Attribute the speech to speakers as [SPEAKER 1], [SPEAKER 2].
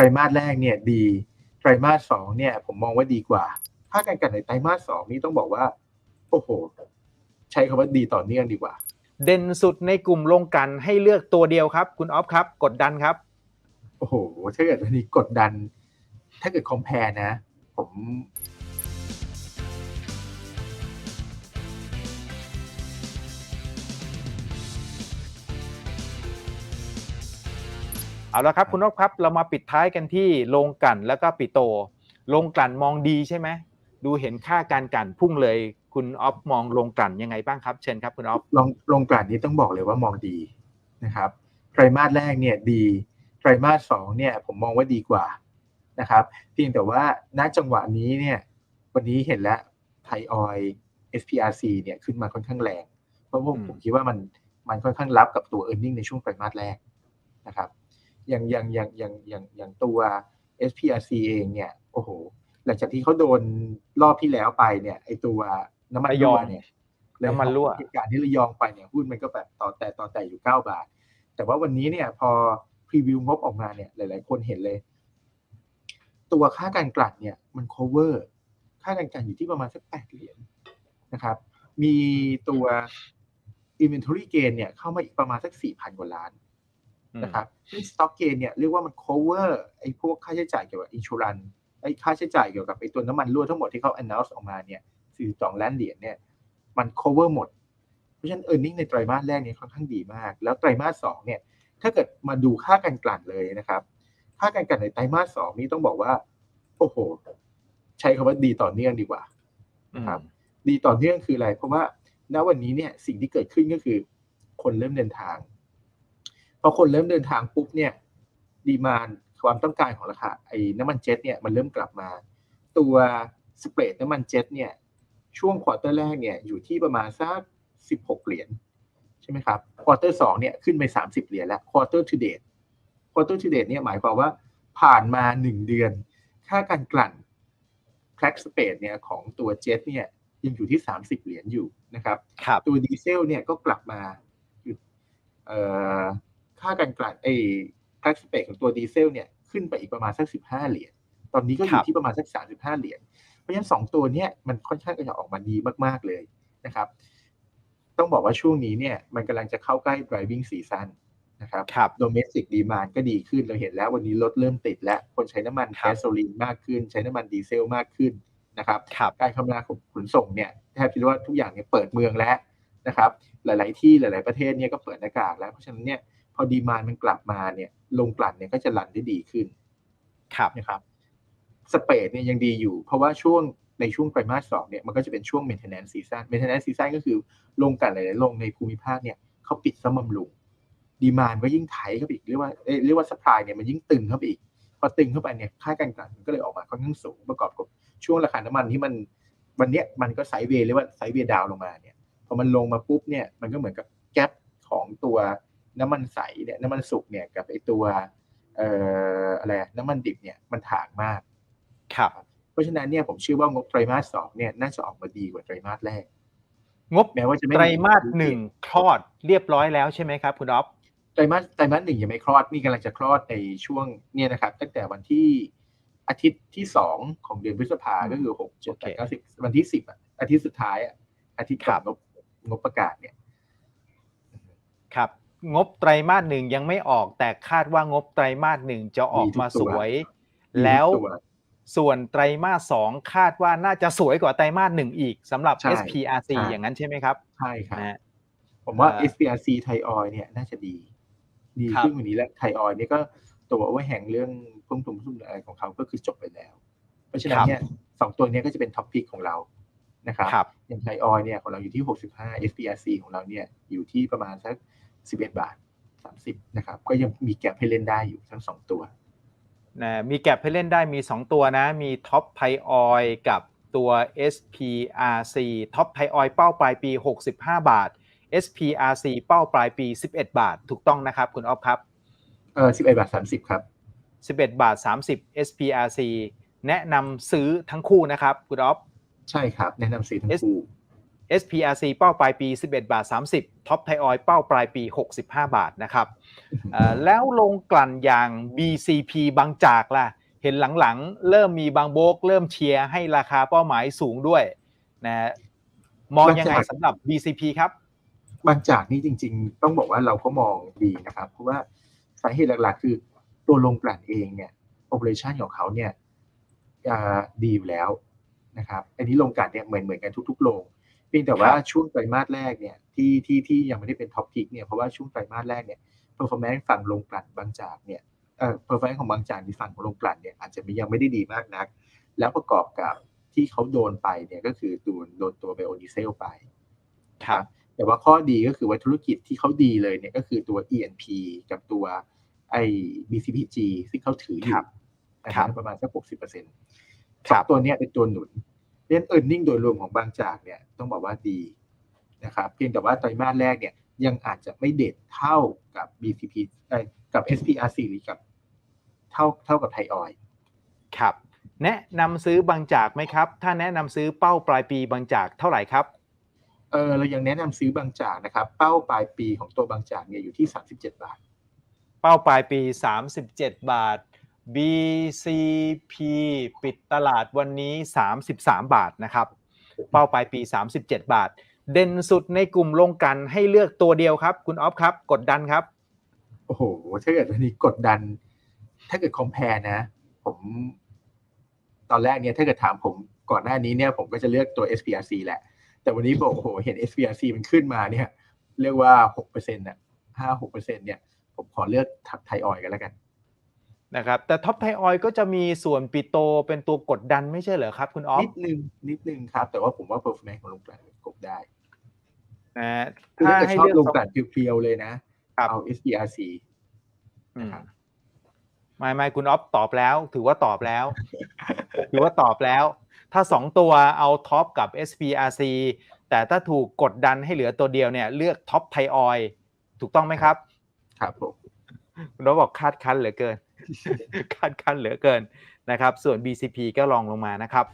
[SPEAKER 1] รมาสแรกเนี่ยดี ไตรมาสสองเนี่ย ผมมองว่าดีกว่า ภาคการกันในไตรมาสสองนี่ต้องบอกว่า โอ้โห ใช้คำว่าดีต่อเนื่องดีกว่า
[SPEAKER 2] เด่นสุดในกลุ่มลงกันให้เลือกตัวเดียวครับ คุณออฟครับ กดดันครับ
[SPEAKER 1] โอ้โห ถ้าเกิดวันนี้กดดัน ถ้าเกิดคอมเพลนะ ผม
[SPEAKER 2] เอาละครับคุณนพครับเรามาปิดท้ายกันที่โรงกลั่นแล้วก็ปิโตโรงกลั่นมองดีใช่ไหมดูเห็นค่าการกลั่นพุ่งเลย คุณออฟมองโรงกลั่นยังไงบ้างครับ เชิญครับคุณออฟ
[SPEAKER 1] ลงลงกลั่นนี้ต้องบอกเลยว่ามองดีนะครับไตรมาสแรกเนี่ยดีไตรมาสสองเนี่ยผมมองว่าดีกว่านะครับเพียงแต่ว่าณจังหวะนี้เนี่ยวันนี้เห็นแล้วไทยออย SPRC เนี่ยขึ้นมาค่อนข้างแรง เพราะว่า
[SPEAKER 2] อืม
[SPEAKER 1] ผมคิดว่ามันมันค่อนข้างรับกับตัว e a r n i n g ในช่วงไตรมาสแรกนะครับ อย่างอย่างอย่างอย่างอย่างอย่างตัว SPRC เองเนี่ยโอ้โหหลังจากที่เขาโดนรอบที่แล้วไปเนี่ยไอตัวน้ำมัน
[SPEAKER 2] ระย
[SPEAKER 1] รั่
[SPEAKER 2] อ
[SPEAKER 1] ว
[SPEAKER 2] ง
[SPEAKER 1] เนี่ย
[SPEAKER 2] น้ำมันรั่ว
[SPEAKER 1] เหตุการณ์ที่ระยองไปเนี่ยหุ้นมันก็แบบต่อแต่ต่อแต่อยู่เก้าบาท แต่ว่าวันนี้เนี่ยพอพรีวิวงบออกมาเนี่ยหลาย ๆ คนเห็นเลย ตัวค่าการกลั่นเนี่ยมัน cover ค่าการกลั่นอยู่ที่ประมาณสักแปดเหรียญนะครับ มีตัว inventory gain เนี่ยเข้ามาอีกประมาณสักสี่พันกว่าล้าน นะครับซึ่ง stock gain เนี่ยเรียกว่ามัน cover ไอ้พวกค่าใช้จ่ายเกี่ยวกับ insurance ไอ้ค่าใช้จ่ายเกี่ยวกับไอ้ตัวน้ำมันรั่วทั้งหมดที่เขา announce ออกมาเนี่ย42ล้านเหรียญเนี่ยมัน cover หมด เพราะฉะนั้น earning ในไตรมาสแรกเนี่ยค่อนข้างดีมาก แล้วไตรมาสสองเนี่ยถ้าเกิดมาดูค่าการกลั่นเลยนะครับ ค่าการกลั่นในไตรมาสสองนี้ต้องบอกว่า โอ้โห ใช้คำว่าดีต่อเนื่องดีกว่าครับดีต่อเนื่องคืออะไร เพราะว่าณวันนี้เนี่ยสิ่งที่เกิดขึ้นก็คือ คนเริ่มเดินทาง พอคนเริ่มเดินทางปุ๊บเนี่ยดีมานความต้องการของราคาไอ้น้ำมันเจ็ตเนี่ยมันเริ่มกลับมา ตัวสเปรดน้ำมันเจ็ตเนี่ยช่วงควอเตอร์แรกเนี่ยอยู่ที่ประมาณสักสิบหกเหรียญใช่ไหมครับควอเตอร์สองเนี่ยขึ้นไปสามสิบเหรียญแล้วควอเตอร์ทูเดตควอเตอร์ทูเดตเนี่ยหมายความว่าผ่านมาหนึ่งเดือน ค่าการกลั่นแคร็กสเปดเนี่ยของตัวเจ็ตเนี่ยยังอยู่ที่สามสิบเหรียญอยู่นะครับ
[SPEAKER 2] ครับ
[SPEAKER 1] ตัวดีเซลเนี่ยก็กลับมาอยู่เอ่อ ค่าการกลั่นไอ้แท็กสเปกของตัวดีเซลเนี่ยขึ้นไปอีกประมาณสักสิบห้าเหรียญ ตอนนี้ก็อ
[SPEAKER 2] ครั
[SPEAKER 1] ยู่
[SPEAKER 2] บ
[SPEAKER 1] ที่ประมาณสักสามสิบห้าเหรียญ เพราะฉะนั้นสองตัวเนี้ยมันค่อนข้างจะออกมาดีมากๆเลยนะครับ ต้องบอกว่าช่วงนี้เนี่ยมันกำลังจะเข้าใกล้ driving season นะครับ
[SPEAKER 2] ครับ
[SPEAKER 1] domestic demand ก็ดีขึ้นเราเห็นแล้ววันนี้รถเริ่มติดแล้ว คนใช้น้ำมัน
[SPEAKER 2] ครั
[SPEAKER 1] แก๊
[SPEAKER 2] บ
[SPEAKER 1] สโซลีนมากขึ้น ใช้น้ำมันดีเซลมากขึ้นนะครับ
[SPEAKER 2] ครับ
[SPEAKER 1] การคมนาคมขนส่งเนี่ยแทบจะเรียกว่าทุกอย่างเนี่ยเปิดเมืองแล้วนะครับ หลาย ๆ ที่หลาย ๆ ประเทศเนี่ยก็เปิดหน้ากากแล้ว เพราะฉะนั้นเนี่ยพ อดีมานมันกลับมาเนี่ยลงกลั่นเนี่ยก็จะหลั่นได้ดีขึ้น
[SPEAKER 2] ครับ
[SPEAKER 1] นะครับสเปดเนี่ยยังดีอยู่ เพราะว่าช่วงในช่วงไตรมาสสองเนี่ยมันก็จะเป็นช่วง maintenance season maintenance season ก็คือลงกลั่นหลายๆลงในภูมิภาคเนี่ยเขาปิดซ่อมบำรุงดีมานก็ยิ่งไถเข้าไปอีกเรียกว่าเอ้ยเรียกว่า supply เนี่ยมันยิ่งตึงเข้าไปอีกพอตึงเข้าไปเนี่ยค่าการกลั่นมันก็เลยออกมาค่อนข้างสูงประกอบกับช่วงราคาน้ำมันที่มันวันเนี้ยมันก็ไซด์เวย์เรียกว่าไซด์เวย์ดาวลงมาเนี่ยพอมันลงมาปุ๊บเนี่ยมันก็เหมือนกับแกลบของตัว น้ำมันใสเนี่ยน้ำมันสุกเนี่ยกับไอตัวเอ่ออะไรอะน้ำมันดิบเนี่ยมันถ่างมาก
[SPEAKER 2] ครับ
[SPEAKER 1] เพราะฉะนั้นเนี่ยผมเชื่อว่างบไตรมาสสองเนี่ยน่าจะออกมาดีกว่าไตรมาสแรก
[SPEAKER 2] งบ
[SPEAKER 1] แม้ว่าจะไม่
[SPEAKER 2] ไตรมาสหนึ่งคลอดเรียบร้อยแล้วใช่ไหมครับคุณออฟ
[SPEAKER 1] ไตรมาสไตรมาสหนึ่งยังไม่คลอดนี่กำลังจะคลอดในช่วงเนี่ยนะครับ ตั้งแต่วันที่อาทิตย์ที่สองของเดือนพฤษภาก็คือหกเจ็ดแปดเก้าสิบวันที่สิบอะอาทิตย์สุดท้ายอะอาทิตย์ก่อนงบงบประกาศเนี่ย
[SPEAKER 2] ครับ งบไตรมาสหนึ่งยังไม่ออก แต่คาดว่างบไตรมาสหนึ่งจะออกมาสวย แล้ว
[SPEAKER 1] มีทุกตัว
[SPEAKER 2] ส่วนไตรมาสสองคาดว่าน่าจะสวยกว่าไตรมาสหนึ่งอีกสำหรับ
[SPEAKER 1] ใช่
[SPEAKER 2] SPRC
[SPEAKER 1] ใช่
[SPEAKER 2] อย่างนั้นใช่ไหมครับ
[SPEAKER 1] ใช่ครับ
[SPEAKER 2] นะฮะ
[SPEAKER 1] ผมว่า
[SPEAKER 2] เอ่อ
[SPEAKER 1] SPRC ไทยออยเนี่ยน่าจะดี ดี
[SPEAKER 2] ครับ
[SPEAKER 1] ขึ้นกว่านี้แล้วไทยออยเนี่ยก็ตัวว่าแห่งเรื่องพุ่งทุนพุ่งอะไรของเขาก็คือจบไปแล้ว เพราะฉะนั้นเนี่ยสองตัวเนี้ยก็จะเป็นท็อปพิกของเรานะครับ
[SPEAKER 2] ครับ
[SPEAKER 1] อย่างไทยออยเนี่ยของเราอยู่ที่ 65 SPRC ของเราเนี่ยอยู่ที่ประมาณสัก 11 บาท 30นะครับก็ยังมีแก็บให้เล่นได้อยู่ทั้งสองตัว
[SPEAKER 2] นะมีแก็บให้เล่นได้มี 2 ตัวนะ มีท็อปไพออยกับตัว SPRC ท็อปไพออยเป้าปลายปี 65 บาท SPRC เป้าปลายปี 11 บาท ถูกต้องนะครับคุณออฟครับ
[SPEAKER 1] เออ11 บาท 30 ครับ
[SPEAKER 2] 11 บาท 30 SPRC แนะนำซื้อทั้งคู่นะครับคุณออฟ
[SPEAKER 1] ใช่ครับ แนะนำซื้อทั้งคู่
[SPEAKER 2] SPRC เป้าปลายปี 11 บาท 30ท็อปไทออยเป้าปลายปี 65 บาทนะครับเอ่อแล้วลงกลั่นอย่าง BCP บางจากล่ะ เห็นหลังๆ เริ่มมีบางโบก เริ่มเชียร์ให้ราคาเป้าหมายสูงด้วยนะมองยังไงสำหรับ BCP ครับ
[SPEAKER 1] บางจากนี่จริง ๆ ต้องบอกว่าเราก็มองดีนะครับ เพราะว่าสาเหตุหลักๆ คือตัวโรงกลั่นเองเนี่ยโอเปอเรชันของเขาเนี่ยอ่าดีอยู่แล้วนะครับ อันนี้โรงกลั่นเนี่ยเหมือนเหมือนกันทุกๆโรง เพียงแต่ว่า
[SPEAKER 2] ครับ
[SPEAKER 1] ช่วงไตรมาสแรกเนี่ยที่ที่ที่ยังไม่ได้เป็นท็อปพิกเนี่ยเพราะว่าช่วงไตรมาสแรกเนี่ยเปอร์ฟอร์แมนซ์ฝั่งโรงกลั่นบางจากเนี่ยเอ่อเปอร์ฟอร์แมนซ์ของบางจากในฝั่งของโรงกลั่นเนี่ยอาจจะยังไม่ได้ดีมากนัก แล้วประกอบกับที่เขาโดนไปเนี่ยก็คือโดนโดนตัวไบโอดีเซลไป
[SPEAKER 2] ครับ
[SPEAKER 1] แต่ว่าข้อดีก็คือว่าธุรกิจที่เขาดีเลยเนี่ยก็คือตัว E&P กับตัวไอ้ BCPG ซึ่งเขาถืออยู่
[SPEAKER 2] ครับ
[SPEAKER 1] นะ
[SPEAKER 2] ค
[SPEAKER 1] ค
[SPEAKER 2] รั
[SPEAKER 1] รับบประมาณสักหกสิบเปอร์เซ็นต์
[SPEAKER 2] ครับ
[SPEAKER 1] ตัวเนี้ยเป็นตัวหนุน เรื่อง e a r n i n g โดยรวมของบางจากเนี่ยต้องบอกว่าดีนะครับเพียงแต่ว่าไตรมาสแรกเนี่ยยังอาจจะไม่เด็ดเท่ากับ BCP เอ้ยกับ SPRC หรือกับเท่าเท่ากับไทยออยล์
[SPEAKER 2] ครับ แนะนำซื้อบางจากไหมครับ ถ้าแนะนำซื้อเป้าปลายปีบางจากเท่าไหร่ครับ
[SPEAKER 1] เออเรายังแนะนำซื้อบางจากนะครับ เป้าปลายปีของตัวบางจากเนี่ยอยู่ที่ 37 บาท
[SPEAKER 2] เป้าปลายปี 37 บาท BCP ปิดตลาดวันนี้ 33 บาทนะครับ เป้าปลายปี 37 บาท เด่นสุดในกลุ่มลงกันให้เลือกตัวเดียวครับ คุณออฟครับ กดดันครับ
[SPEAKER 1] โอ้โห ถ้าเกิดวันนี้กดดัน ถ้าเกิดคอม p พ r e นะ ผม ตอนแรกเนี่ยถ้าเกิดถามผมก่อนหน้านี้เนี่ย ผมก็จะเลือกตัว SPRC แหละ แต่วันนี้บอกโอ้โห เห็น SPRC มันขึ้นมาเนี่ย เรียกว่าหกเปอร์เซ็นต์น่ะห้าหกเปอร์เซ็นต์เนี่ย ผมขอเลือกทับไทยออยกันแล้วกัน
[SPEAKER 2] นะครับแต่ท็อปไทออยก็จะมีส่วนปิโตเป็นตัวกดดันไม่ใช่เหรอครับคุณออฟ
[SPEAKER 1] นิดนึงนิดนึงครับ แต่ว่าผมว่า performance ของลงกลั่นกบได้
[SPEAKER 2] นะ
[SPEAKER 1] คือถ้าเกิดชอบ
[SPEAKER 2] เลื
[SPEAKER 1] ลงกลั่นเพียวๆเลยนะ
[SPEAKER 2] ครับ
[SPEAKER 1] เอา SPRC
[SPEAKER 2] อืม
[SPEAKER 1] นะครับ
[SPEAKER 2] ไม่ไม่คุณออฟตอบแล้ว ถือว่าตอบแล้ว ถือว่าตอบแล้ว ถ้า2ตัวเอาท็อปกับ SPRC แต่ถ้าถูกกดดันให้เหลือตัวเดียวเนี่ยเลือกท็อปไทออยถูกต้องไหมครับ
[SPEAKER 1] ครับผม
[SPEAKER 2] คุณออฟบอกคาดคั้นเหลือเกิน คารคั้นเหลือเกินนะครับ ส่วน BCP ก็ลองลงมานะครับ